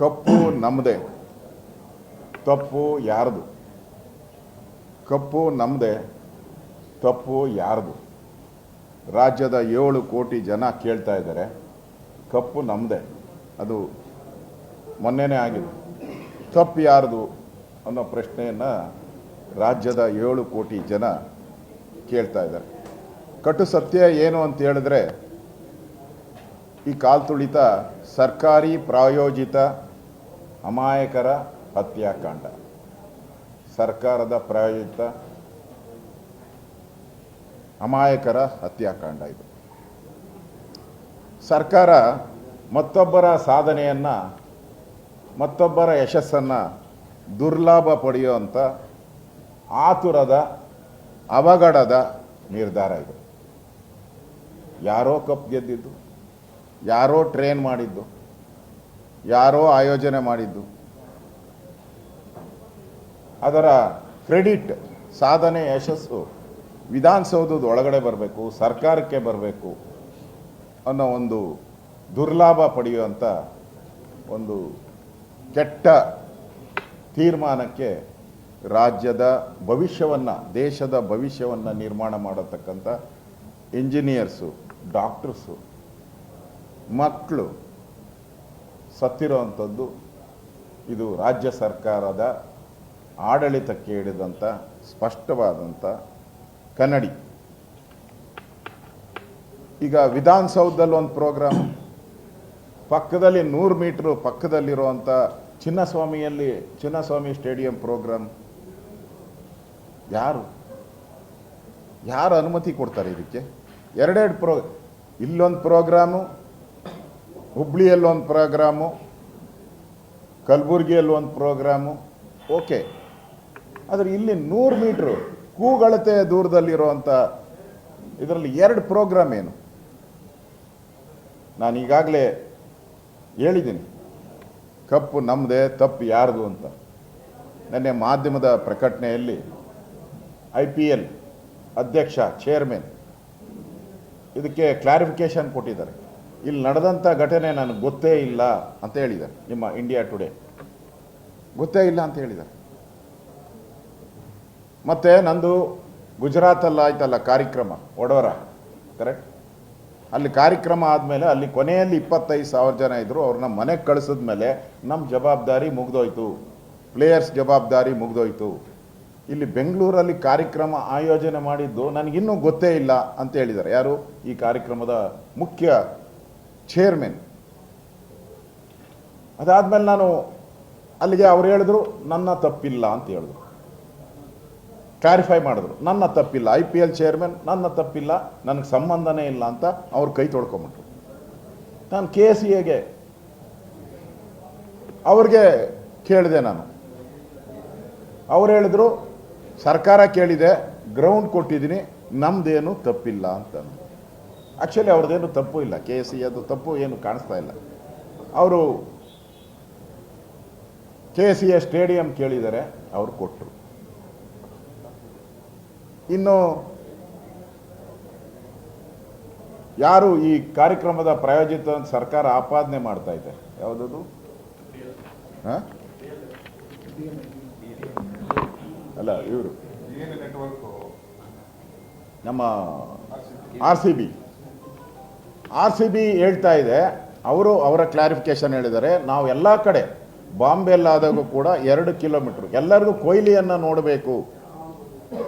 ಕಪ್ಪು ನಮ್ಮದೇ ತಪ್ಪು ಯಾರದು? ಕಪ್ಪು ನಮ್ಮದೇ ತಪ್ಪು ಯಾರದು? ರಾಜ್ಯದ ಏಳು ಕೋಟಿ ಜನ ಕೇಳ್ತಾ ಇದ್ದಾರೆ. ಕಪ್ಪು ನಮ್ಮದೇ ಅದು ಮೊನ್ನೆನೇ ಆಗಿದೆ. ತಪ್ಪು ಯಾರದು ಅನ್ನೋ ಪ್ರಶ್ನೆಯನ್ನು ರಾಜ್ಯದ ಏಳು ಕೋಟಿ ಜನ ಕೇಳ್ತಾ ಇದ್ದಾರೆ. ಕಟು ಸತ್ಯ ಏನು ಅಂತ ಹೇಳಿದ್ರೆ, ಈ ಕಾಲ್ತುಳಿತ ಸರ್ಕಾರಿ ಪ್ರಾಯೋಜಿತ ಅಮಾಯಕರ ಹತ್ಯಾಕಾಂಡ. ಸರ್ಕಾರದ ಪ್ರಾಯೋಜಿತ ಅಮಾಯಕರ ಹತ್ಯಾಕಾಂಡ ಇದು. ಸರ್ಕಾರ ಮತ್ತೊಬ್ಬರ ಸಾಧನೆಯನ್ನು, ಮತ್ತೊಬ್ಬರ ಯಶಸ್ಸನ್ನು ದುರ್ಲಾಭ ಪಡೆಯುವಂಥ ಆತುರದ ಅವಘಡದ ನಿರ್ಧಾರ ಇದು. ಯಾರೋ ಕಪ್ ಗೆದ್ದಿದ್ದು, ಯಾರೋ ಟ್ರೈನ್ ಮಾಡಿದ್ದು ಯಾರೋ ಆಯೋಜನೆ ಮಾಡಿದ್ದು. ಅದರ ಕ್ರೆಡಿಟ್, ಸಾಧನೆ, ಯಶಸ್ಸು ವಿಧಾನಸೌಧದ ಒಳಗಡೆ ಬರಬೇಕು, ಸರ್ಕಾರಕ್ಕೆ ಬರಬೇಕು ಅನ್ನೋ ಒಂದು ದುರ್ಲಾಭ ಪಡೆಯುವಂಥ ಒಂದು ಕೆಟ್ಟ ತೀರ್ಮಾನಕ್ಕೆ ರಾಜ್ಯದ ಭವಿಷ್ಯವನ್ನು, ದೇಶದ ಭವಿಷ್ಯವನ್ನು ನಿರ್ಮಾಣ ಮಾಡತಕ್ಕಂಥ ಇಂಜಿನಿಯರ್ಸು ಡಾಕ್ಟರ್ಸು ಮಕ್ಕಳು ಸತ್ತಿರೋವಂಥದ್ದು ಇದು ರಾಜ್ಯ ಸರ್ಕಾರದ ಆಡಳಿತಕ್ಕೆ ಹಿಡಿದಂಥ ಸ್ಪಷ್ಟವಾದಂಥ ಕನ್ನಡಿ. ಈಗ ವಿಧಾನಸೌಧದಲ್ಲಿ ಒಂದು ಪ್ರೋಗ್ರಾಮ್. ಪಕ್ಕದಲ್ಲಿ ನೂರು ಮೀಟ್ರು ಪಕ್ಕದಲ್ಲಿರುವಂಥ ಚಿನ್ನಸ್ವಾಮಿಯಲ್ಲಿ ಚಿನ್ನಸ್ವಾಮಿ ಸ್ಟೇಡಿಯಂ ಪ್ರೋಗ್ರಾಮ್. ಯಾರು? ಯಾರು ಅನುಮತಿ ಕೊಡ್ತಾರೆ ಇದಕ್ಕೆ? ಎರಡೆರಡು ಪ್ರೋ ಇಲ್ಲೊಂದು ಪ್ರೋಗ್ರಾಮು. ಹುಬ್ಳಿಯಲ್ಲಿ ಒಂದು ಪ್ರೋಗ್ರಾಮು ಕಲಬುರ್ಗಿಯಲ್ಲಿ ಒಂದು ಪ್ರೋಗ್ರಾಮು, ಓಕೆ. ಆದರೆ ಇಲ್ಲಿ ನೂರು ಮೀಟ್ರು ಕೂಗಳತೆ ದೂರದಲ್ಲಿರುವಂಥ ಇದರಲ್ಲಿ ಎರಡು ಪ್ರೋಗ್ರಾಮ್ ಏನು? ನಾನು ಈಗಾಗಲೇ ಹೇಳಿದ್ದೀನಿ. ಕಪ್ಪು ನಮ್ಮದೇ ತಪ್ಪು ಯಾರ್ದು ಅಂತ. ನಿನ್ನೆ ಮಾಧ್ಯಮದ ಪ್ರಕಟಣೆಯಲ್ಲಿ ಐ ಪಿ ಎಲ್ ಅಧ್ಯಕ್ಷ ಚೇರ್ಮನ್ ಇದಕ್ಕೆ ಕ್ಲಾರಿಫಿಕೇಶನ್ ಕೊಟ್ಟಿದ್ದಾರೆ. ಇಲ್ಲಿ ನಡೆದಂಥ ಘಟನೆ ನನಗೆ ಗೊತ್ತೇ ಇಲ್ಲ ಅಂತ ಹೇಳಿದ್ದಾರೆ. ನಿಮ್ಮ ಇಂಡಿಯಾ ಟುಡೇ ಗೊತ್ತೇ ಇಲ್ಲ ಅಂತ ಹೇಳಿದ್ದಾರೆ. ಮತ್ತೆ ನಂದು ಗುಜರಾತಲ್ಲಿ ಆಯ್ತಲ್ಲ ಕಾರ್ಯಕ್ರಮ ಒಡವರ ಕರೆಕ್ಟ್ ಅಲ್ಲಿ ಕಾರ್ಯಕ್ರಮ ಆದಮೇಲೆ ಅಲ್ಲಿ ಕೊನೆಯಲ್ಲಿ ಇಪ್ಪತ್ತೈದು ಸಾವಿರ ಜನ ಇದ್ದರು ಅವ್ರನ್ನ ಮನೆಗೆ ಕಳಿಸಿದ ಮೇಲೆ ನಮ್ಮ ಜವಾಬ್ದಾರಿ ಮುಗ್ದೋಯ್ತು. ಪ್ಲೇಯರ್ಸ್ ಜವಾಬ್ದಾರಿ ಮುಗ್ದೋಯ್ತು. ಇಲ್ಲಿ ಬೆಂಗಳೂರಲ್ಲಿ ಕಾರ್ಯಕ್ರಮ ಆಯೋಜನೆ ಮಾಡಿದ್ದು ನನಗಿನ್ನೂ ಗೊತ್ತೇ ಇಲ್ಲ ಅಂತ ಹೇಳಿದ್ದಾರೆ. ಯಾರು? ಈ ಕಾರ್ಯಕ್ರಮದ ಮುಖ್ಯ ಚೇರ್ಮನ್ ಅದಾದ್ಮೇಲೆ ನಾನು ಅಲ್ಲಿಗೆ ಅವ್ರು ಹೇಳಿದ್ರು, ನನ್ನ ತಪ್ಪಿಲ್ಲ ಅಂತ ಹೇಳಿದ್ರು. ಕ್ಲಾರಿಫೈ ಮಾಡಿದ್ರು, ನನ್ನ ತಪ್ಪಿಲ್ಲ. ಐ ಪಿ ಎಲ್ ಚೇರ್ಮನ್ ನನ್ನ ತಪ್ಪಿಲ್ಲ, ನನಗೆ ಸಂಬಂಧನೇ ಇಲ್ಲ ಅಂತ ಅವ್ರು ಕೈ ತೊಳ್ಕೊಂಬಿಟ್ರು. ನಾನು ಕೆ ಸಿ ಎಗೆ ಅವ್ರಿಗೆ ಕೇಳಿದೆ ನಾನು. ಅವ್ರು ಹೇಳಿದ್ರು, ಸರ್ಕಾರ ಕೇಳಿದೆ ಗ್ರೌಂಡ್ ಕೊಟ್ಟಿದ್ದೀನಿ, ನಮ್ದೇನು ತಪ್ಪಿಲ್ಲ ಅಂತ. ಆ್ಯಕ್ಚುಲಿ ಅವ್ರದ್ದೇನು ತಪ್ಪು ಇಲ್ಲ. ಕೆ ಸಿ ಅದು ತಪ್ಪು ಏನು ಕಾಣಿಸ್ತಾ ಇಲ್ಲ. ಅವರು ಕೆ ಸಿ ಎ ಸ್ಟೇಡಿಯಂ ಕೇಳಿದರೆ ಅವ್ರು ಕೊಟ್ಟರು ಇನ್ನು ಯಾರು ಈ ಕಾರ್ಯಕ್ರಮದ ಪ್ರಾಯೋಜಿತ ಸರ್ಕಾರ ಆಪಾದನೆ ಮಾಡ್ತಾ ಇದೆ? ಯಾವುದದು? ಅಲ್ಲ, ಇವರು. ನಮ್ಮ R C B R C B ಹೇಳ್ತಾ ಇದೆ, ಅವರು ಅವರ ಕ್ಲಾರಿಫಿಕೇಶನ್ ಹೇಳಿದ್ದಾರೆ, ನಾವು ಎಲ್ಲ ಕಡೆ ಬಾಂಬೆಲ್ಲಾದಾಗೂ ಕೂಡ ಎರಡು ಕಿಲೋಮೀಟ್ರ್, ಎಲ್ಲರಿಗೂ ಕೊಹ್ಲಿಯನ್ನು ನೋಡಬೇಕು,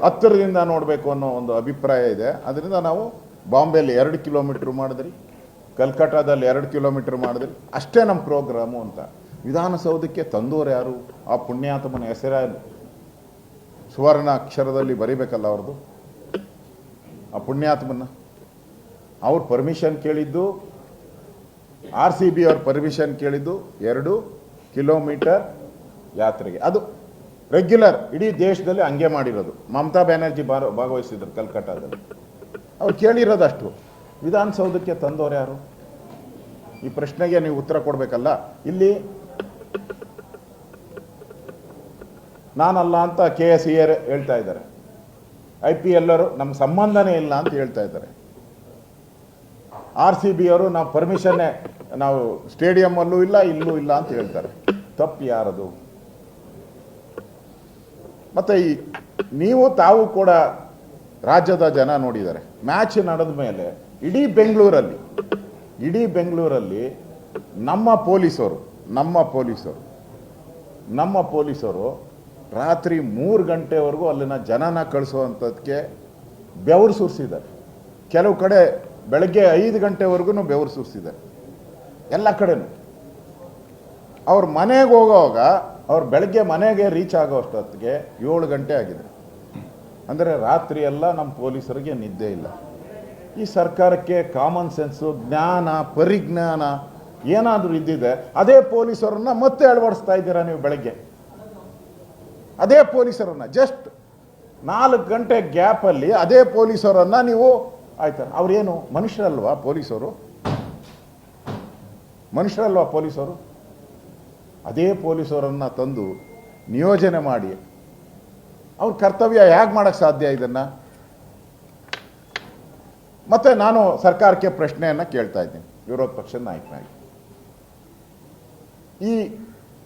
ಹತ್ತಿರದಿಂದ ನೋಡಬೇಕು ಅನ್ನೋ ಒಂದು ಅಭಿಪ್ರಾಯ ಇದೆ. ಅದರಿಂದ ನಾವು ಬಾಂಬೆಯಲ್ಲಿ ಎರಡು ಕಿಲೋಮೀಟ್ರ್ ಮಾಡಿದ್ರಿ ಕಲ್ಕಟ್ಟಾದಲ್ಲಿ ಎರಡು ಕಿಲೋಮೀಟ್ರ್ ಮಾಡಿದ್ರಿ, ಅಷ್ಟೇ ನಮ್ಮ ಪ್ರೋಗ್ರಾಮು ಅಂತ. ವಿಧಾನಸೌಧಕ್ಕೆ ತಂದೋರು ಯಾರು? ಆ ಪುಣ್ಯಾತ್ಮನ ಹೆಸರ ಸುವರ್ಣ ಅಕ್ಷರದಲ್ಲಿ ಬರಿಬೇಕಲ್ಲ ಅವ್ರದ್ದು. ಆ ಪುಣ್ಯಾತ್ಮನ ಅವ್ರು ಪರ್ಮಿಷನ್ ಕೇಳಿದ್ದು ಆರ್ ಸಿ ಬಿ ಅವ್ರ ಪರ್ಮಿಷನ್ ಕೇಳಿದ್ದು, ಎರಡು ಕಿಲೋಮೀಟರ್ ಯಾತ್ರೆಗೆ. ಅದು ರೆಗ್ಯುಲರ್ ಇಡೀ ದೇಶದಲ್ಲಿ ಹಂಗೆ ಮಾಡಿರೋದು. ಮಮತಾ ಬ್ಯಾನರ್ಜಿ ಬಾರ ಭಾಗವಹಿಸಿದ್ರು ಕಲ್ಕಟ್ಟಾದಲ್ಲಿ ಅವ್ರು ಕೇಳಿರೋದಷ್ಟು. ವಿಧಾನಸೌಧಕ್ಕೆ ತಂದವರು ಯಾರು? ಈ ಪ್ರಶ್ನೆಗೆ ನೀವು ಉತ್ತರ ಕೊಡಬೇಕಲ್ಲ? ಇಲ್ಲಿ, ನಾನಲ್ಲ ಅಂತ ಕೆ ಎಸ್ ಇ ಹೇಳ್ತಾ ಇದ್ದಾರೆ. ಐ ಪಿ ಎಲ್ಲರು ನಮ್ಮ ಸಂಬಂಧನೇ ಇಲ್ಲ ಅಂತ ಹೇಳ್ತಾ ಇದ್ದಾರೆ. ಆರ್ ಸಿ ಬಿ ಅವರು ನಾವು ಪರ್ಮಿಷನ್ನೇ ನಾವು ಸ್ಟೇಡಿಯಂ ಅಲ್ಲೂ ಇಲ್ಲ, ಇಲ್ಲೂ ಇಲ್ಲ ಅಂತ ಹೇಳ್ತಾರೆ. ತಪ್ಪು ಯಾರದು? ಮತ್ತೆ ಈ ನೀವು ತಾವು ಕೂಡ ರಾಜ್ಯದ ಜನ ನೋಡಿದ್ದಾರೆ ಮ್ಯಾಚ್ ನಡೆದ ಮೇಲೆ ಇಡೀ ಬೆಂಗಳೂರಲ್ಲಿ ಇಡೀ ಬೆಂಗಳೂರಲ್ಲಿ ನಮ್ಮ ಪೊಲೀಸರು ನಮ್ಮ ಪೊಲೀಸರು ನಮ್ಮ ಪೊಲೀಸರು ರಾತ್ರಿ ಮೂರು ಗಂಟೆವರೆಗೂ ಅಲ್ಲಿನ ಜನನ ಕಳಿಸುವಂಥದ್ಕೆ ಬೆವರು ಸುರಿಸಿದ್ದಾರೆ. ಕೆಲವು ಕಡೆ ಬೆಳಗ್ಗೆ ಐದು ಗಂಟೆವರೆಗೂ ಬೆವರು ಸುರಿಸಿದ್ದಾರೆ ಎಲ್ಲ ಕಡೆನೂ. ಅವ್ರ ಮನೆಗೆ ಹೋಗೋವಾಗ, ಅವ್ರು ಬೆಳಗ್ಗೆ ಮನೆಗೆ ರೀಚ್ ಆಗೋ ಅಷ್ಟೊತ್ತಿಗೆ ಏಳು ಗಂಟೆ ಆಗಿದೆ. ಅಂದರೆ ರಾತ್ರಿ ಎಲ್ಲ ನಮ್ಮ ಪೊಲೀಸರಿಗೆ ನಿದ್ದೆ ಇಲ್ಲ. ಈ ಸರ್ಕಾರಕ್ಕೆ ಕಾಮನ್ ಸೆನ್ಸು ಜ್ಞಾನ, ಪರಿಜ್ಞಾನ ಏನಾದರೂ ಇದ್ದಿದೆ, ಅದೇ ಪೊಲೀಸರನ್ನ ಮತ್ತೆ ಅಳವಡಿಸ್ತಾ ಇದ್ದೀರಾ ನೀವು ಬೆಳಗ್ಗೆ? ಅದೇ ಪೊಲೀಸರನ್ನ ಜಸ್ಟ್ ನಾಲ್ಕು ಗಂಟೆ ಗ್ಯಾಪಲ್ಲಿ ಅದೇ ಪೊಲೀಸರನ್ನ ನೀವು ಆಯ್ತಾ? ಅವ್ರೇನು? ಮನುಷ್ಯರಲ್ವಾ ಪೊಲೀಸರು? ಮನುಷ್ಯರಲ್ವಾ ಪೊಲೀಸರು? ಅದೇ ಪೊಲೀಸರನ್ನ ತಂದು ನಿಯೋಜನೆ ಮಾಡಿ. ಅವ್ರ ಕರ್ತವ್ಯ ಹೇಗೆ ಮಾಡಕ್ಕೆ ಸಾಧ್ಯ ಇದನ್ನ? ಮತ್ತೆ ನಾನು ಸರ್ಕಾರಕ್ಕೆ ಪ್ರಶ್ನೆಯನ್ನ ಕೇಳ್ತಾ ಇದ್ದೀನಿ. ವಿರೋಧ ಪಕ್ಷದ ನಾಯಕನಾಗಿ. ಈ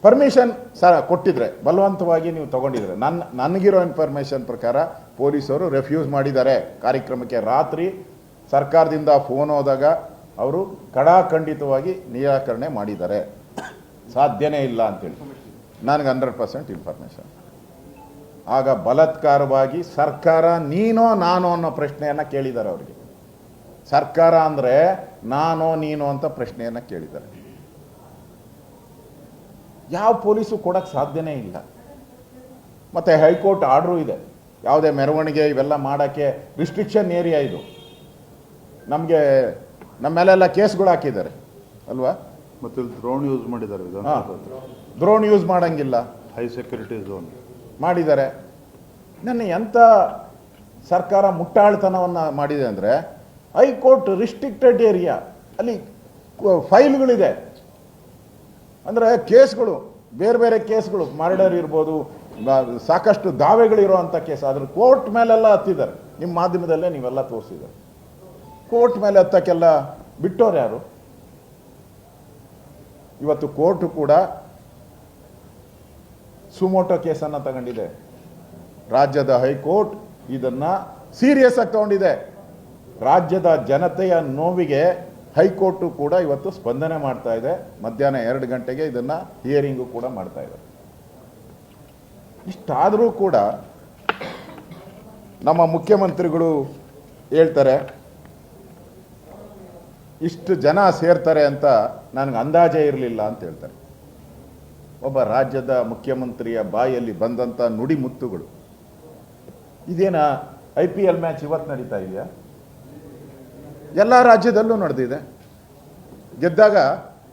ಪರ್ಮಿಷನ್ ಸ ಕೊಟ್ಟಿದ್ರೆ, ಬಲವಂತವಾಗಿ ನೀವು ತಗೊಂಡಿದ್ರೆ. ನನ್ನ ನನಗಿರೋ ಇನ್ಫಾರ್ಮೇಷನ್ ಪ್ರಕಾರ ಪೊಲೀಸರು ರೆಫ್ಯೂಸ್ ಮಾಡಿದ್ದಾರೆ. ಕಾರ್ಯಕ್ರಮಕ್ಕೆ ರಾತ್ರಿ ಸರ್ಕಾರದಿಂದ ಫೋನ್ ಹೋದಾಗ ಅವರು ಕಡಾಖಂಡಿತವಾಗಿ ನಿರಾಕರಣೆ ಮಾಡಿದ್ದಾರೆ. ಸಾಧ್ಯನೇ ಇಲ್ಲ ಅಂತೇಳಿ. ನನಗೆ ಹಂಡ್ರೆಡ್ ಪರ್ಸೆಂಟ್ ಇನ್ಫಾರ್ಮೇಷನ್ ಆಗ ಬಲಾತ್ಕಾರವಾಗಿ ಸರ್ಕಾರ ನೀನೋ ನಾನೋ ಅನ್ನೋ ಪ್ರಶ್ನೆಯನ್ನು ಕೇಳಿದ್ದಾರೆ ಅವರಿಗೆ. ಸರ್ಕಾರ ಅಂದರೆ ನಾನೋ ನೀನೋ ಅಂತ ಪ್ರಶ್ನೆಯನ್ನು ಕೇಳಿದ್ದಾರೆ. ಯಾವ ಪೊಲೀಸು ಕೊಡಕ್ಕೆ ಸಾಧ್ಯನೇ ಇಲ್ಲ. ಮತ್ತೆ ಹೈಕೋರ್ಟ್ ಆರ್ಡ್ರು ಇದೆ. ಯಾವುದೇ ಮೆರವಣಿಗೆ ಇವೆಲ್ಲ ಮಾಡೋಕ್ಕೆ ರಿಸ್ಟ್ರಿಕ್ಷನ್ ಏರಿಯಾ ಇದು. ನಮಗೆ ನಮ್ಮ ಮೇಲೆಲ್ಲ ಕೇಸ್ಗಳು ಹಾಕಿದ್ದಾರೆ. ಅಲ್ವಾ? ಮತ್ತೆ ಡ್ರೋನ್ ಯೂಸ್ ಮಾಡಿದ್ದಾರೆ ಡ್ರೋನ್ ಯೂಸ್ ಮಾಡೋಂಗಿಲ್ಲ. ಹೈ ಸೆಕ್ಯೂರಿಟಿ ಝೋನ್ ಮಾಡಿದ್ದಾರೆ. ನನ್ನ ಎಂಥ ಸರ್ಕಾರ ಮುಟ್ಟಾಳ್ತನವನ್ನು ಮಾಡಿದೆ ಅಂದರೆ ಹೈಕೋರ್ಟ್ ರಿಸ್ಟ್ರಿಕ್ಟೆಡ್ ಏರಿಯಾ ಅಲ್ಲಿ ಫೈಲ್ಗಳಿದೆ. ಅಂದರೆ ಕೇಸ್ಗಳು, ಬೇರೆ ಬೇರೆ ಕೇಸ್ಗಳು, ಮರ್ಡರ್ ಇರ್ಬೋದು ಸಾಕಷ್ಟು ದಾವೆಗಳಿರೋ ಅಂಥ ಕೇಸ್, ಆದರೂ ಕೋರ್ಟ್ ಮೇಲೆಲ್ಲ ಹತ್ತಿದ್ದಾರೆ. ನಿಮ್ಮ ಮಾಧ್ಯಮದಲ್ಲೇ ನೀವೆಲ್ಲ ತೋರಿಸಿದ್ದಾರೆ. ಕೋರ್ಟ್ ಮೇಲೆ ಹತ್ತಕ್ಕೆಲ್ಲ ಬಿಟ್ಟವ್ರು ಯಾರು? ಇವತ್ತು ಕೋರ್ಟು ಕೂಡ ಸುಮೋಟೋ ಕೇಸನ್ನು ತಗೊಂಡಿದೆ. ರಾಜ್ಯದ ಹೈಕೋರ್ಟ್ ಇದನ್ನು ಸೀರಿಯಸ್ ಆಗಿ ತಗೊಂಡಿದೆ. ರಾಜ್ಯದ ಜನತೆಯ ನೋವಿಗೆ ಹೈಕೋರ್ಟು ಕೂಡ ಇವತ್ತು ಸ್ಪಂದನೆ ಮಾಡ್ತಾ ಇದೆ. ಮಧ್ಯಾಹ್ನ ಎರಡು ಗಂಟೆಗೆ ಇದನ್ನ ಹಿಯರಿಂಗು ಕೂಡ ಮಾಡ್ತಾ ಇದೆ. ಇಷ್ಟಾದರೂ ಕೂಡ ನಮ್ಮ ಮುಖ್ಯಮಂತ್ರಿಗಳು ಹೇಳ್ತಾರೆ, ಇಷ್ಟು ಜನ ಸೇರ್ತಾರೆ ಅಂತ ನನಗೆ ಅಂದಾಜೇ ಇರಲಿಲ್ಲ ಅಂತ ಹೇಳ್ತಾರೆ. ಒಬ್ಬ ರಾಜ್ಯದ ಮುಖ್ಯಮಂತ್ರಿಯ ಬಾಯಲ್ಲಿ ಬಂದಂಥ ನುಡಿಮುತ್ತುಗಳು ಇದೇನ ಐ ಪಿ ಎಲ್ ಮ್ಯಾಚ್ ಇವತ್ತು ನಡೀತಾ ಇದೆಯಾ? ಎಲ್ಲ ರಾಜ್ಯದಲ್ಲೂ ನಡೆದಿದೆ. ಗೆದ್ದಾಗ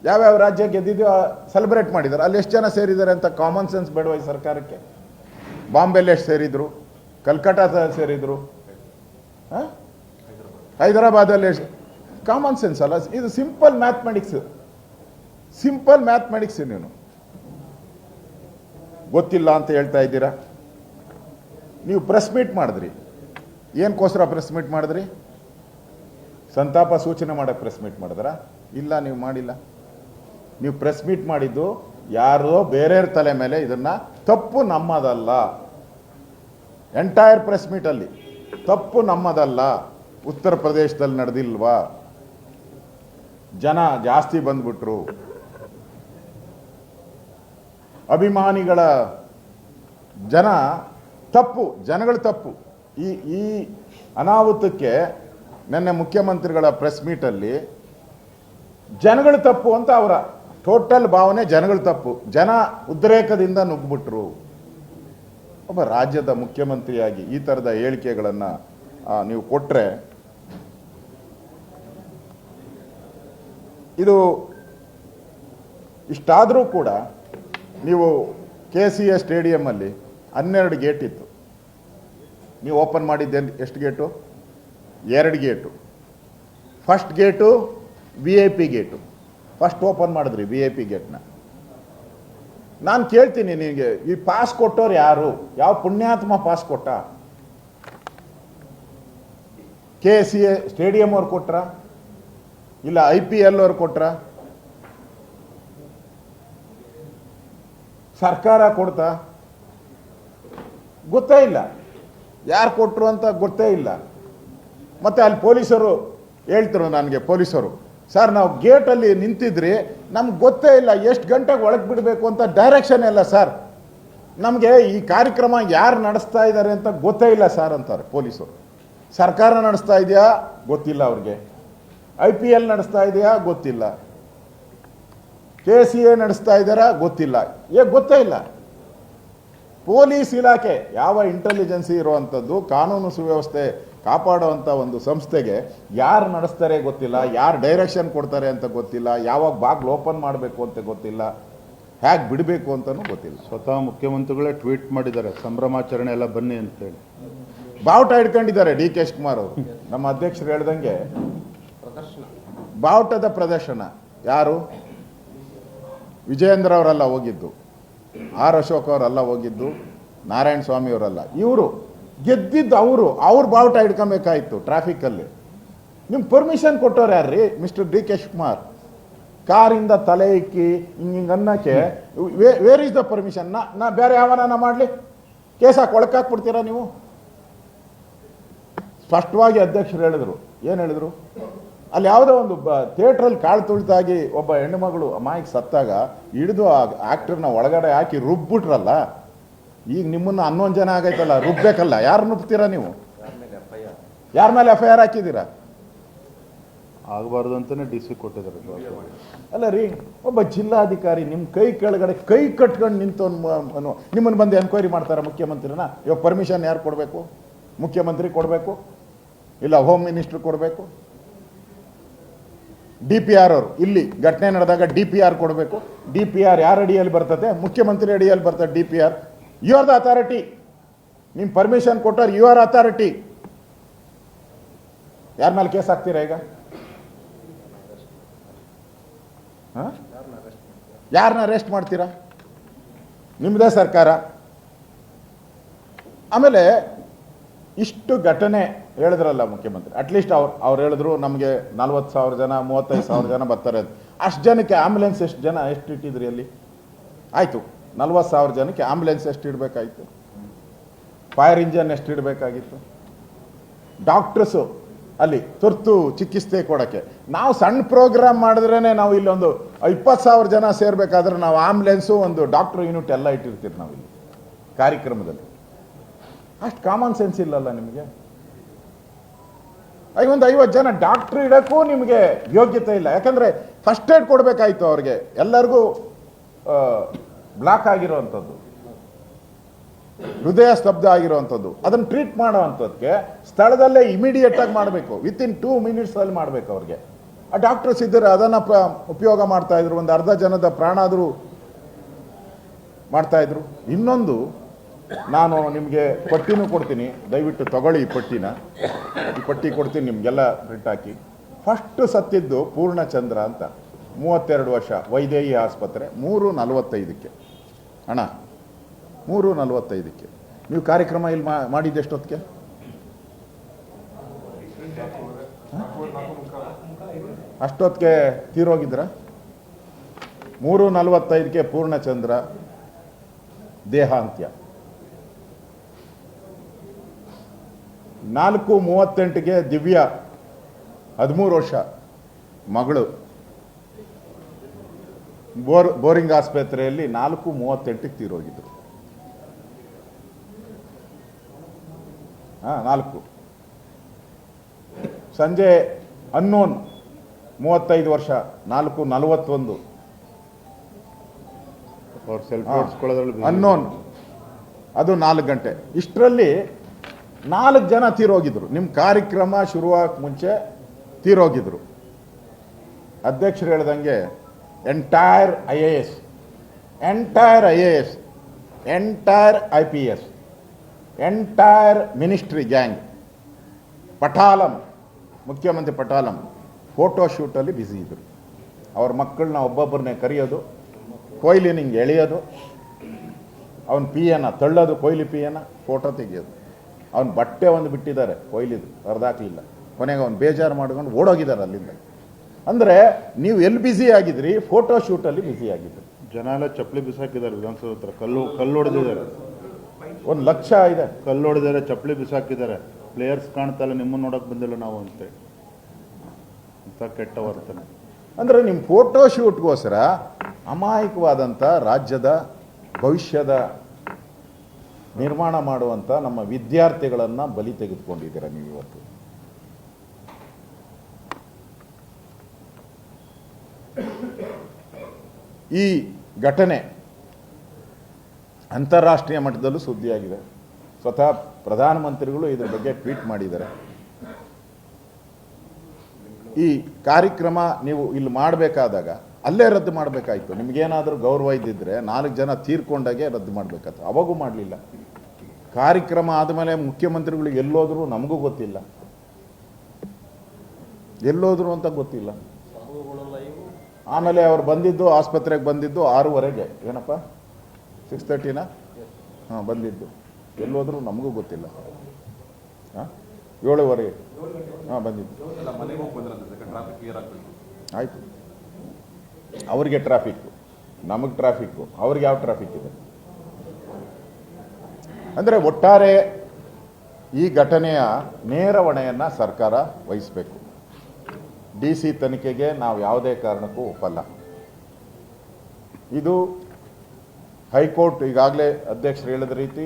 ಯಾವ್ಯಾವ ರಾಜ್ಯ ಗೆದ್ದಿದೆಯೋ ಸೆಲೆಬ್ರೇಟ್ ಮಾಡಿದ್ದಾರೆ ಅಲ್ಲಿ ಎಷ್ಟು ಜನ ಸೇರಿದ್ದಾರೆ ಅಂತ ಕಾಮನ್ ಸೆನ್ಸ್ ಬೇಡವ ಈ ಸರ್ಕಾರಕ್ಕೆ? ಬಾಂಬೆಲ್ಲಿ ಎಷ್ಟು ಸೇರಿದ್ರು ಕಲ್ಕಟ್ಟಾ ಸೇರಿದ್ರು ಹೈದರಾಬಾದ್ ಹೈದರಾಬಾದಲ್ಲಿ ಎಷ್ಟು ಕಾಮನ್ ಸೆನ್ಸ್ ಅಲ್ಲ. ಇದು ಸಿಂಪಲ್ ಮ್ಯಾಥಮೆಟಿಕ್ಸ್ ಸಿಂಪಲ್ ಮ್ಯಾಥಮೆಟಿಕ್ಸ್ ನೀನು. ಗೊತ್ತಿಲ್ಲ ಅಂತ ಹೇಳ್ತಾ ಇದ್ದೀರಾ? ನೀವು ಪ್ರೆಸ್ ಮೀಟ್ ಮಾಡಿದ್ರಿ. ಏನಕ್ಕೋಸ್ಕರ ಪ್ರೆಸ್ ಮೀಟ್ ಮಾಡಿದ್ರಿ? ಸಂತಾಪ ಸೂಚನೆ ಮಾಡಕ್ಕೆ ಪ್ರೆಸ್ ಮೀಟ್ ಮಾಡಿದ್ರ? ಇಲ್ಲ, ನೀವು ಮಾಡಿಲ್ಲ. ನೀವು ಪ್ರೆಸ್ ಮೀಟ್ ಮಾಡಿದ್ದು ಯಾರೋ ಬೇರೆಯವ್ರ ತಲೆ ಮೇಲೆ ಇದನ್ನ ತಪ್ಪು ನಮ್ಮದಲ್ಲ. ಎಂಟೈರ್ ಪ್ರೆಸ್ ಮೀಟಲ್ಲಿ ತಪ್ಪು ನಮ್ಮದಲ್ಲ. ಉತ್ತರ ಪ್ರದೇಶದಲ್ಲಿ ನಡೆದಿಲ್ವಾ? ಜನ ಜಾಸ್ತಿ ಬಂದ್ಬಿಟ್ರು. ಅಭಿಮಾನಿಗಳ ಜನ ತಪ್ಪು, ಜನಗಳು ತಪ್ಪು. ಈ ಈ ಅನಾಹುತಕ್ಕೆ ನಿನ್ನೆ ಮುಖ್ಯಮಂತ್ರಿಗಳ ಪ್ರೆಸ್ ಮೀಟಲ್ಲಿ ಜನಗಳು ತಪ್ಪು ಅಂತ ಅವರ ಟೋಟಲ್ ಭಾವನೆ ಜನಗಳು ತಪ್ಪು. ಜನ ಉದ್ರೇಕದಿಂದ ನುಗ್ಗಿಬಿಟ್ರು ಒಬ್ಬ ರಾಜ್ಯದ ಮುಖ್ಯಮಂತ್ರಿಯಾಗಿ ಈ ಥರದ ಹೇಳಿಕೆಗಳನ್ನು ನೀವು ಕೊಟ್ಟರೆ ಇದು ಇಷ್ಟಾದರೂ ಕೂಡ ನೀವು ಕೆ ಸಿ ಎ ಸ್ಟೇಡಿಯಮ್ಮಲ್ಲಿ ಹನ್ನೆರಡು ಗೇಟ್ ಇತ್ತು. ನೀವು ಓಪನ್ ಮಾಡಿದ್ದೆ ಎಷ್ಟು ಗೇಟು? ಎರಡು gate. First gate V I P gate. First open ಮಾಡಿದ್ರಿ ವಿ ಐ ಪಿ ಗೇಟ್ನ. ನಾನು ಕೇಳ್ತೀನಿ ನಿನಗೆ, ಈ ಪಾಸ್ ಕೊಟ್ಟವ್ರು ಯಾರು? ಯಾವ ಪುಣ್ಯಾತ್ಮ ಪಾಸ್ ಕೊಟ್ಟ? ಕೆ ಸಿ ಎ ಸ್ಟೇಡಿಯಂ ಅವ್ರು ಕೊಟ್ರ? ಇಲ್ಲ ಐ ಪಿ ಎಲ್ ಅವ್ರು ಕೊಟ್ರ? ಸರ್ಕಾರ ಕೊಡ್ತಾ? ಗೊತ್ತೇ ಇಲ್ಲ. ಯಾರು ಕೊಟ್ಟರು ಅಂತ ಗೊತ್ತೇ ಇಲ್ಲ. ಮತ್ತೆ ಅಲ್ಲಿ ಪೊಲೀಸರು ಹೇಳ್ತಿರು ನನಗೆ, ಪೊಲೀಸರು. ಸರ್, ನಾವು ಗೇಟಲ್ಲಿ ನಿಂತಿದ್ರಿ, ನಮ್ಗೆ ಗೊತ್ತೇ ಇಲ್ಲ, ಎಷ್ಟು ಗಂಟೆಗೆ ಒಳಗೆ ಬಿಡಬೇಕು ಅಂತ ಡೈರೆಕ್ಷನ್ ಇಲ್ಲ ಸರ್. ನಮಗೆ ಈ ಕಾರ್ಯಕ್ರಮ ಯಾರು ನಡೆಸ್ತಾ ಇದ್ದಾರೆ ಅಂತ ಗೊತ್ತೇ ಇಲ್ಲ, ಸರ್, ಅಂತಾರೆ ಪೊಲೀಸರು. ಸರ್ಕಾರ ನಡೆಸ್ತಾ ಇದೆಯಾ? ಗೊತ್ತಿಲ್ಲ ಅವ್ರಿಗೆ. ಐ ಪಿ ಎಲ್ ನಡೆಸ್ತಾ ಇದೆಯಾ? ಗೊತ್ತಿಲ್ಲ. ಕೆ ಸಿ ಎ ನಡೆಸ್ತಾ ಇದ್ದಾರಾ ಗೊತ್ತಿಲ್ಲ. ಏ, ಗೊತ್ತೇ ಇಲ್ಲ. ಪೊಲೀಸ್ ಇಲಾಖೆ, ಯಾವ ಇಂಟೆಲಿಜೆನ್ಸಿ ಇರುವಂಥದ್ದು, ಕಾನೂನು ಸುವ್ಯವಸ್ಥೆ ಕಾಪಾಡುವಂಥ ಒಂದು ಸಂಸ್ಥೆಗೆ ಯಾರು ನಡೆಸ್ತಾರೆ ಗೊತ್ತಿಲ್ಲ ಯಾರು ಡೈರೆಕ್ಷನ್ ಕೊಡ್ತಾರೆ ಅಂತ ಗೊತ್ತಿಲ್ಲ ಯಾವಾಗ ಬಾಗ್ಲು ಓಪನ್ ಮಾಡಬೇಕು ಅಂತ ಗೊತ್ತಿಲ್ಲ ಹೇಗೆ ಬಿಡಬೇಕು ಅಂತಲೂ ಗೊತ್ತಿಲ್ಲ. ಸ್ವತಃ ಮುಖ್ಯಮಂತ್ರಿಗಳೇ ಟ್ವೀಟ್ ಮಾಡಿದ್ದಾರೆ ಸಂಭ್ರಮಾಚರಣೆ ಎಲ್ಲ ಬನ್ನಿ ಅಂತೇಳಿ ಬಾವುಟ ಹಿಡ್ಕೊಂಡಿದ್ದಾರೆ ಡಿ ಕೆ ಶಿವಕುಮಾರ್ ಅವರು. ನಮ್ಮ ಅಧ್ಯಕ್ಷರು ಹೇಳ್ದಂಗೆ ಬಾವುಟದ ಪ್ರದರ್ಶನ. ಯಾರು? ವಿಜಯೇಂದ್ರ ಅವರೆಲ್ಲ ಹೋಗಿದ್ದು ಆರ್ ಅಶೋಕ್ ಅವರೆಲ್ಲ ಹೋಗಿದ್ದು ನಾರಾಯಣ ಸ್ವಾಮಿ ಅವರೆಲ್ಲ. ಇವರು ಗೆದ್ದಿದ್ದು ಅವರು, ಅವ್ರ ಬಾವುಟ ಹಿಡ್ಕೊಬೇಕಾಯ್ತು ಟ್ರಾಫಿಕಲ್ಲಿ. ನಿಮ್ಗೆ ಪರ್ಮಿಷನ್ ಕೊಟ್ಟವ್ರು ಯಾರ್ರಿ? Mister D K Shivakumar. ಕಾರಿಂದ ತಲೆ ಇಕ್ಕಿ, ಹಿಂಗೆ ಹಿಂಗೆ ಅನ್ನಕ್ಕೆ ವೇರ್ ಇಸ್ ದ ಪರ್ಮಿಷನ್ ನಾ ಬೇರೆ ಯಾವನ ಮಾಡಲಿ. ಕೇಸ್ ಹಾಕಿ ನೀವು? ಸ್ಪಷ್ಟವಾಗಿ ಅಧ್ಯಕ್ಷರು ಹೇಳಿದ್ರು. ಏನು ಹೇಳಿದ್ರು? ಅಲ್ಲಿ ಯಾವುದೋ ಒಂದು ಥಿಯೇಟ್ರಲ್ಲಿ ಕಾಳು ತುಳಿತಾಗಿ ಒಬ್ಬ ಹೆಣ್ಣುಮಗಳು ಅಮ್ಮಾಯಿಗೆ ಸತ್ತಾಗ, ಹಿಡಿದು ಆ ಆಕ್ಟರ್ನ ಒಳಗಡೆ ಹಾಕಿ ರುಬ್ಬಿಟ್ರಲ್ಲ ಈಗ ನಿಮ್ಮನ್ನ ಹನ್ನೊಂದು ಜನ ಆಗೈತಲ್ಲ ರುಬ್ಬೇಕಲ್ಲ ಯಾರು ನುಬ್ತೀರಾ ನೀವು? ಯಾರ ಮೇಲೆ ಎಫ್ ಐ ಆರ್ ಹಾಕಿದ್ದೀರಾ? ಆಗಬಾರ್ದು ಅಂತಾನೆ ಡಿ ಸಿ ಕೊಟ್ಟಿದ್ದಾರೆ ಅಲ್ಲ ರೀ ಒಬ್ಬ ಜಿಲ್ಲಾಧಿಕಾರಿ ನಿಮ್ಮ ಕೈ ಕೆಳಗಡೆ ಕೈ ಕಟ್ಕೊಂಡು ನಿಂತವನು ನಿಮ್ಮನ್ನು ಬಂದು ಎನ್ಕ್ವೈರಿ ಮಾಡ್ತಾರೆ ಮುಖ್ಯಮಂತ್ರಿನ? ಇವಾಗ ಪರ್ಮಿಷನ್ ಯಾರು ಕೊಡಬೇಕು? ಮುಖ್ಯಮಂತ್ರಿ ಕೊಡಬೇಕು? ಇಲ್ಲ ಹೋಮ್ ಮಿನಿಸ್ಟ್ರ್ ಕೊಡಬೇಕು? ಡಿ ಪಿ ಆರ್ ಅವರು ಇಲ್ಲಿ ಘಟನೆ ನಡೆದಾಗ ಡಿ ಪಿ ಆರ್ ಕೊಡಬೇಕು. ಡಿ ಪಿ ಆರ್ ಯಾರ ಅಡಿಯಲ್ಲಿ ಬರ್ತದೆ? ಮುಖ್ಯಮಂತ್ರಿ ಅಡಿಯಲ್ಲಿ ಬರ್ತದೆ D P R. You are the authority ನಿಮ್ಮ ಪರ್ಮಿಷನ್ ಕೊಟ್ಟವ್ರು ಯು ಆರ್ ಅಥಾರಿಟಿ ಯಾರ ಮೇಲೆ ಕೇಸ್ ಹಾಕ್ತೀರಾ ಈಗ? ಯಾರನ್ನ ಅರೆಸ್ಟ್ ಮಾಡ್ತೀರಾ? ನಿಮ್ಮದೇ ಸರ್ಕಾರ. ಆಮೇಲೆ ಇಷ್ಟು ಘಟನೆ ಹೇಳಿದ್ರಲ್ಲ ಮುಖ್ಯಮಂತ್ರಿ. ಅಟ್ಲೀಸ್ಟ್ ಅವ್ರು ಅವ್ರು ಹೇಳಿದ್ರು ನಮಗೆ ನಲ್ವತ್ತು ಸಾವಿರ ಜನ, ಮೂವತ್ತೈದು ಸಾವಿರ ಜನ ಬರ್ತಾರೆ ಅಷ್ಟು ಜನಕ್ಕೆ ಆಂಬ್ಯುಲೆನ್ಸ್ ಎಷ್ಟು ಜನ, ಎಷ್ಟು ಇಟ್ಟಿದ್ರಿ ಅಲ್ಲಿ? ಆಯಿತು. ನಲ್ವತ್ತು ಸಾವಿರ ಜನಕ್ಕೆ ಆಂಬುಲೆನ್ಸ್ ಎಷ್ಟು ಇಡಬೇಕಾಯಿತು ಫೈರ್ ಇಂಜನ್ ಎಷ್ಟು ಇಡಬೇಕಾಗಿತ್ತು? ಡಾಕ್ಟ್ರಸ್ಸು ಅಲ್ಲಿ ತುರ್ತು ಚಿಕಿತ್ಸೆ ಕೊಡೋಕ್ಕೆ. ನಾವು ಸಣ್ಣ ಪ್ರೋಗ್ರಾಮ್ ಮಾಡಿದ್ರೇ ನಾವು ಇಲ್ಲೊಂದು ಇಪ್ಪತ್ತು ಸಾವಿರ ಜನ ಸೇರಬೇಕಾದ್ರೆ ನಾವು ಆಂಬುಲೆನ್ಸು ಒಂದು ಡಾಕ್ಟರ್ ಯೂನಿಟ್ ಎಲ್ಲ ಇಟ್ಟಿರ್ತೀವಿ ನಾವು ಇಲ್ಲಿ ಕಾರ್ಯಕ್ರಮದಲ್ಲಿ. ಅಷ್ಟು ಕಾಮನ್ ಸೆನ್ಸ್ ಇಲ್ಲಲ್ಲ ನಿಮಗೆ? ಐ ಒಂದು ಐವತ್ತು ಜನ ಡಾಕ್ಟ್ರ್ ಇಡೋಕ್ಕೂ ನಿಮಗೆ ಯೋಗ್ಯತೆ ಇಲ್ಲ. ಯಾಕಂದರೆ ಫಸ್ಟ್ ಏಡ್ ಕೊಡಬೇಕಾಯ್ತು ಅವ್ರಿಗೆ. ಎಲ್ಲರಿಗೂ ಬ್ಲಾಕ್ ಆಗಿರುವಂಥದ್ದು. ಹೃದಯ ಸ್ತಬ್ಧ ಆಗಿರುವಂಥದ್ದು. ಅದನ್ನು ಟ್ರೀಟ್ ಮಾಡೋವಂಥದ್ದಕ್ಕೆ ಸ್ಥಳದಲ್ಲೇ ಇಮಿಡಿಯೇಟ್ ಆಗಿ ಮಾಡಬೇಕು. ವಿತ್ ಇನ್ ಟೂ ಮಿನಿಟ್ಸ್ ಅಲ್ಲಿ ಮಾಡಬೇಕು ಅವ್ರಿಗೆ. ಆ ಡಾಕ್ಟರ್ಸ್ ಇದ್ದರೆ ಅದನ್ನು ಪ್ರ ಉಪಯೋಗ ಮಾಡ್ತಾಯಿದ್ರು ಒಂದು ಅರ್ಧ ಜನದ ಪ್ರಾಣ ಆದರೂ ಮಾಡ್ತಾ ಇದ್ರು. ಇನ್ನೊಂದು, ನಾನು ನಿಮಗೆ ಪಟ್ಟಿನೂ ಕೊಡ್ತೀನಿ. ದಯವಿಟ್ಟು ತಗೊಳ್ಳಿ ಈ ಪಟ್ಟಿನ. ಈ ಪಟ್ಟಿ ಕೊಡ್ತೀನಿ, ನಿಮಗೆಲ್ಲ ಪ್ರಿಂಟ್ ಹಾಕಿ. ಫಸ್ಟ್ ಸತ್ತಿದ್ದು ಪೂರ್ಣಚಂದ್ರ ಅಂತ. ಮೂವತ್ತೆರಡು ವರ್ಷ, ವೈದೇಹಿ ಆಸ್ಪತ್ರೆ, ಮೂರು ನಲವತ್ತೈದಕ್ಕೆ. ಅಣ್ಣ, ಮೂರು ನಲವತ್ತೈದಕ್ಕೆ. ನೀವು ಕಾರ್ಯಕ್ರಮ ಇಲ್ಲಿ ಮಾ, ಮಾಡಿದ್ದು ಎಷ್ಟೊತ್ತಿಗೆ? ಅಷ್ಟೊತ್ತಿಗೆ ತೀರೋಗಿದ್ರ ಮೂರು ನಲವತ್ತೈದಕ್ಕೆ ಪೂರ್ಣಚಂದ್ರ ದೇಹಾಂತ್ಯ. ನಾಲ್ಕು ಮೂವತ್ತೆಂಟಿಗೆ ದಿವ್ಯ, ಹದಿಮೂರು ವರ್ಷ, ಮಗಳು. ಬೋರ್ ಬೋರಿಂಗ್ ಆಸ್ಪತ್ರೆಯಲ್ಲಿ ನಾಲ್ಕು ಮೂವತ್ತೆಂಟಕ್ಕೆ ತೀರೋಗಿದ್ರು. ಹಾಂ ನಾಲ್ಕು. ಸಂಜೆ ಅನ್ನೋನ್ ಮೂವತ್ತೈದು ವರ್ಷ ನಾಲ್ಕು ನಲವತ್ತೊಂದು. ಅನ್ನೋನ್. ಅದು ನಾಲ್ಕು ಗಂಟೆ. ಇಷ್ಟರಲ್ಲಿ ನಾಲ್ಕು ಜನ ತೀರೋಗಿದ್ರು. ನಿಮ್ಮ ಕಾರ್ಯಕ್ರಮ ಶುರುವಾಗ ಮುಂಚೆ ತೀರೋಗಿದ್ರು. ಅಧ್ಯಕ್ಷರು ಹೇಳ್ದಂಗೆ entire I A S entire I A S entire I P S entire ministry gang ಪಟಾಲಂ ಮುಖ್ಯಮಂತ್ರಿ ಪಟಾಲಂ ಫೋಟೋ ಶೂಟಲ್ಲಿ ಬ್ಯುಸಿ ಇದ್ದರು ಅವ್ರ ಮಕ್ಕಳನ್ನ ಒಬ್ಬೊಬ್ಬರನ್ನೇ ಕರೆಯೋದು, ಕೊಯ್ಲಿ ನಿಂಗೆ ಎಳೆಯೋದು, ಅವನ ಪಿಯನ ತಳ್ಳೋದು, ಕೊಯ್ಲಿ ಪಿಯನ ಫೋಟೋ ತೆಗೆಯೋದು. ಅವನ ಬಟ್ಟೆ ಒಂದು ಬಿಟ್ಟಿದ್ದಾರೆ ಕೊಯ್ಲಿದು ಹರಿದಾಕ್ಲಿಲ್ಲ ಕೊನೆಗೆ ಅವನು ಬೇಜಾರು ಮಾಡ್ಕೊಂಡು ಓಡೋಗಿದ್ದಾರೆ ಅಲ್ಲಿಂದ. ಅಂದರೆ ನೀವು ಎಲ್ಲಿ ಬ್ಯುಸಿ ಆಗಿದ್ರಿ? ಫೋಟೋ ಶೂಟಲ್ಲಿ ಬ್ಯುಸಿ ಆಗಿದ್ರಿ ಜನ ಎಲ್ಲ ಚಪ್ಪಲಿ ಬಿಸಾಕಿದ್ದಾರೆ ವಿಧಾನಸೌಧ ಹತ್ರ. ಕಲ್ಲು ಕಲ್ಲು ಹೊಡೆದಿದ್ದಾರೆ. ಒಂದು ಲಕ್ಷ ಇದೆ. ಕಲ್ಲು ಹೊಡೆದಿದ್ದಾರೆ ಚಪ್ಪಲಿ ಬಿಸಾಕಿದ್ದಾರೆ. ಪ್ಲೇಯರ್ಸ್ ಕಾಣ್ತಾ ಇಲ್ಲ ನಿಮ್ಮನ್ನು ನೋಡಕ್ ಬಂದಿಲ್ಲ ನಾವು ಅಂತೇಳಿ ಅಂತ ಕೆಟ್ಟ ವರ್ತನೆ. ಅಂದರೆ ನಿಮ್ಮ ಫೋಟೋ ಶೂಟ್ಗೋಸ್ಕರ ಅಮಾಯಕವಾದಂಥ ರಾಜ್ಯದ ಭವಿಷ್ಯದ ನಿರ್ಮಾಣ ಮಾಡುವಂಥ ನಮ್ಮ ವಿದ್ಯಾರ್ಥಿಗಳನ್ನು ಬಲಿ ತೆಗೆದುಕೊಂಡಿದ್ದೀರಾ ನೀವು ಇವತ್ತು ಈ ಘಟನೆ ಅಂತಾರಾಷ್ಟ್ರೀಯ ಮಟ್ಟದಲ್ಲೂ ಸುದ್ದಿಯಾಗಿದೆ. ಸ್ವತಃ ಪ್ರಧಾನಮಂತ್ರಿಗಳು ಇದರ ಬಗ್ಗೆ ಟ್ವೀಟ್ ಮಾಡಿದ್ದಾರೆ. ಈ ಕಾರ್ಯಕ್ರಮ ನೀವು ಇಲ್ಲಿ ಮಾಡಬೇಕಾದಾಗ ಅಲ್ಲೇ ರದ್ದು ಮಾಡಬೇಕಾಯ್ತು. ನಿಮಗೇನಾದರೂ ಗೌರವ ಇದ್ದಿದ್ರೆ ನಾಲ್ಕು ಜನ ತೀರ್ಕೊಂಡಾಗೆ ರದ್ದು ಮಾಡಬೇಕಾಯ್ತು. ಅವಾಗೂ ಮಾಡಲಿಲ್ಲ. ಕಾರ್ಯಕ್ರಮ ಆದಮೇಲೆ ಮುಖ್ಯಮಂತ್ರಿಗಳು ಎಲ್ಲೋದ್ರೂ ನಮಗೂ ಗೊತ್ತಿಲ್ಲ. ಎಲ್ಲೋದ್ರು ಅಂತ ಗೊತ್ತಿಲ್ಲ. ಆಮೇಲೆ ಅವ್ರು ಬಂದಿದ್ದು ಆಸ್ಪತ್ರೆಗೆ ಬಂದಿದ್ದು ಆರೂವರೆಗೆ. ಏನಪ್ಪ? ಸಿಕ್ಸ್ ತರ್ಟಿನ ಹಾಂ ಬಂದಿದ್ದು. ಎಲ್ಲೋದ್ರು ನಮಗೂ ಗೊತ್ತಿಲ್ಲ. ಹಾಂ? ಏಳುವರೆಗೆ ಹಾಂ ಬಂದಿದ್ದು. ಆಯಿತು. ಅವ್ರಿಗೆ ಟ್ರಾಫಿಕ್ಕು ನಮಗೆ ಟ್ರಾಫಿಕ್ಕು ಅವ್ರಿಗೆ ಯಾವ ಟ್ರಾಫಿಕ್ ಇದೆ? ಅಂದರೆ ಒಟ್ಟಾರೆ ಈ ಘಟನೆಯ ನೇರ ಹೊಣೆಯನ್ನು ಸರ್ಕಾರ ವಹಿಸಬೇಕು. ಡಿ ಸಿ ತನಿಖೆಗೆ ನಾವು ಯಾವುದೇ ಕಾರಣಕ್ಕೂ ಒಪ್ಪಲ್ಲ. ಇದು ಹೈಕೋರ್ಟ್ ಈಗಾಗಲೇ ಅಧ್ಯಕ್ಷರು ಹೇಳಿದ ರೀತಿ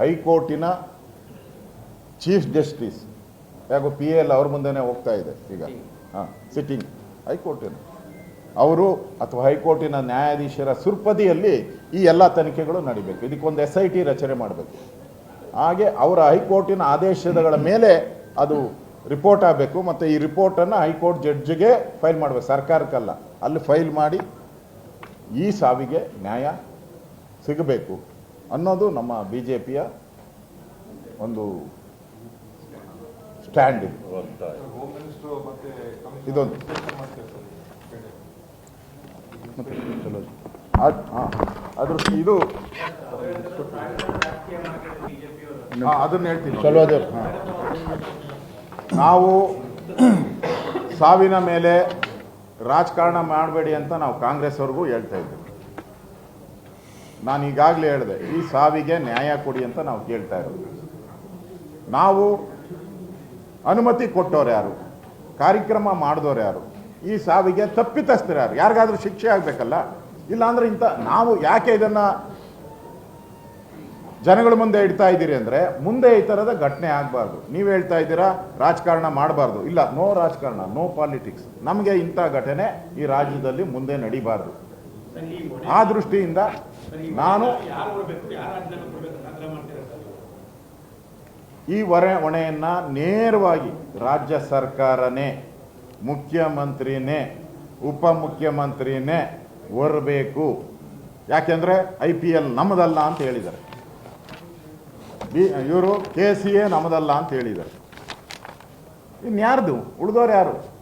ಹೈಕೋರ್ಟಿನ ಚೀಫ್ ಜಸ್ಟಿಸ್ ಯಾಕೋ ಪಿ ಎಲ್ ಅವ್ರ ಮುಂದೆನೇ ಹೋಗ್ತಾ ಇದೆ ಈಗ. ಹಾಂ, ಸಿಟ್ಟಿಂಗ್ ಹೈಕೋರ್ಟಿನ. ಅವರು ಅಥವಾ ಹೈಕೋರ್ಟಿನ ನ್ಯಾಯಾಧೀಶರ ಸುರ್ಪದಿಯಲ್ಲಿ ಈ ಎಲ್ಲ ತನಿಖೆಗಳು ನಡಿಬೇಕು. ಇದಕ್ಕೊಂದು ಎಸ್ ಐ ಟಿ ರಚನೆ ಮಾಡಬೇಕು. ಹಾಗೆ ಅವರ ಹೈಕೋರ್ಟಿನ ಆದೇಶಗಳ ಮೇಲೆ ಅದು ರಿಪೋರ್ಟ್ ಆಗಬೇಕು ಮತ್ತು ಈ ರಿಪೋರ್ಟನ್ನು ಹೈಕೋರ್ಟ್ ಜಡ್ಜಿಗೆ ಫೈಲ್ ಮಾಡಬೇಕು. ಸರ್ಕಾರಕ್ಕಲ್ಲ. ಅಲ್ಲಿ ಫೈಲ್ ಮಾಡಿ ಈ ಸಾವಿಗೆ ನ್ಯಾಯ ಸಿಗಬೇಕು ಅನ್ನೋದು ನಮ್ಮ ಬಿ ಜೆ ಪಿಯ ಒಂದು ಸ್ಟ್ಯಾಂಡ್ ಇದೊಂದು. ಅದ್ರ ಇದು ಅದನ್ನ ಹೇಳ್ತೀನಿ. ಚಲೋ ಅದೇ. ಹಾಂ. ನಾವು ಸಾವಿನ ಮೇಲೆ ರಾಜಕಾರಣ ಮಾಡಬೇಡಿ ಅಂತ ನಾವು ಕಾಂಗ್ರೆಸ್ ಅವ್ರಿಗೂ ಹೇಳ್ತಾ ಇದ್ದೀವಿ. ನಾನು ಈಗಾಗಲೇ ಹೇಳಿದೆ, ಈ ಸಾವಿಗೆ ನ್ಯಾಯ ಕೊಡಿ ಅಂತ ನಾವು ಕೇಳ್ತಾ ಇರೋದು. ನಾವು ಅನುಮತಿ ಕೊಟ್ಟವ್ರು ಯಾರು? ಕಾರ್ಯಕ್ರಮ ಮಾಡಿದವ್ರು ಯಾರು? ಈ ಸಾವಿಗೆ ತಪ್ಪಿತಸ್ಥರು ಯಾರು? ಯಾರಿಗಾದ್ರೂ ಶಿಕ್ಷೆ ಆಗಬೇಕಲ್ಲ? ಇಲ್ಲಾಂದ್ರೆ ಇಂಥ, ನಾವು ಯಾಕೆ ಇದನ್ನ ಜನಗಳ ಮುಂದೆ ಇಡ್ತಾ ಇದ್ದೀರಿ ಅಂದರೆ ಮುಂದೆ ಈ ಥರದ ಘಟನೆ ಆಗಬಾರ್ದು. ನೀವು ಹೇಳ್ತಾ ಇದ್ದೀರಾ, ರಾಜಕಾರಣ ಮಾಡಬಾರ್ದು. ಇಲ್ಲ, ನೋ ರಾಜಕಾರಣ, ನೋ ಪಾಲಿಟಿಕ್ಸ್ ನಮಗೆ ಇಂಥ ಘಟನೆ ಈ ರಾಜ್ಯದಲ್ಲಿ ಮುಂದೆ ನಡಿಬಾರ್ದು. ಆ ದೃಷ್ಟಿಯಿಂದ ನಾನು ಈ ಹೊರೆ ಹೊಣೆಯನ್ನು ನೇರವಾಗಿ ರಾಜ್ಯ ಸರ್ಕಾರನೇ, ಮುಖ್ಯಮಂತ್ರಿನೇ, ಉಪಮುಖ್ಯಮಂತ್ರಿನೇ ಹೊರಬೇಕು ಯಾಕೆಂದರೆ ಐ ಪಿ ಎಲ್ ನಮ್ಮದಲ್ಲ ಅಂತ ಹೇಳಿದ್ದಾರೆ. ಇವರು ಕೆ ಸಿ ಎ ನಮ್ಮದಲ್ಲ ಅಂತ ಹೇಳಿದ್ದಾರೆ. ಇನ್ಯಾರ್ದು? ಉಳಿದವ್ರು ಯಾರು?